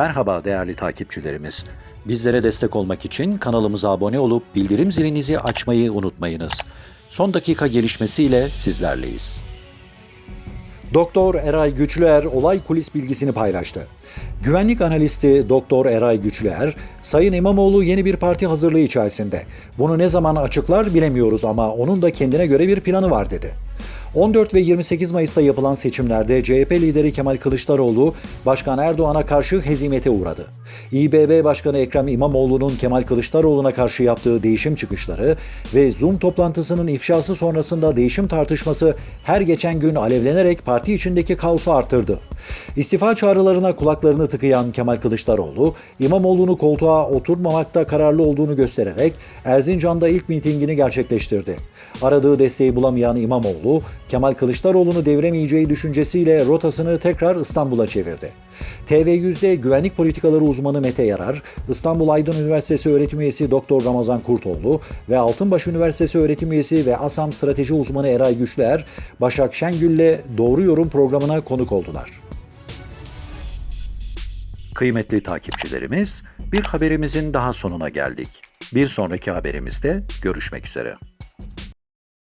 Merhaba değerli takipçilerimiz. Bizlere destek olmak için kanalımıza abone olup bildirim zilinizi açmayı unutmayınız. Son dakika gelişmesiyle sizlerleyiz. Doktor Eray Güçlüer olay kulis bilgisini paylaştı. Güvenlik analisti Doktor Eray Güçlüer, Sayın İmamoğlu yeni bir parti hazırlığı içerisinde. Bunu ne zaman açıklar bilemiyoruz ama onun da kendine göre bir planı var dedi. 14 ve 28 Mayıs'ta yapılan seçimlerde CHP lideri Kemal Kılıçdaroğlu, Başkan Erdoğan'a karşı hezimete uğradı. İBB Başkanı Ekrem İmamoğlu'nun Kemal Kılıçdaroğlu'na karşı yaptığı değişim çıkışları ve Zoom toplantısının ifşası sonrasında değişim tartışması her geçen gün alevlenerek parti içindeki kaosu arttırdı. İstifa çağrılarına kulaklarını tıkayan Kemal Kılıçdaroğlu, İmamoğlu'nu koltuğa oturmamakta kararlı olduğunu göstererek Erzincan'da ilk mitingini gerçekleştirdi. Aradığı desteği bulamayan İmamoğlu, Kemal Kılıçdaroğlu'nu deviremeyeceği düşüncesiyle rotasını tekrar İstanbul'a çevirdi. TV100'de güvenlik politikaları uzmanı Mete Yarar, İstanbul Aydın Üniversitesi öğretim üyesi Doktor Ramazan Kurtoğlu ve Altınbaş Üniversitesi öğretim üyesi ve ASAM strateji uzmanı Eray Güçler, Başak Şengül'le Doğru Yorum programına konuk oldular. Kıymetli takipçilerimiz, bir haberimizin daha sonuna geldik. Bir sonraki haberimizde görüşmek üzere.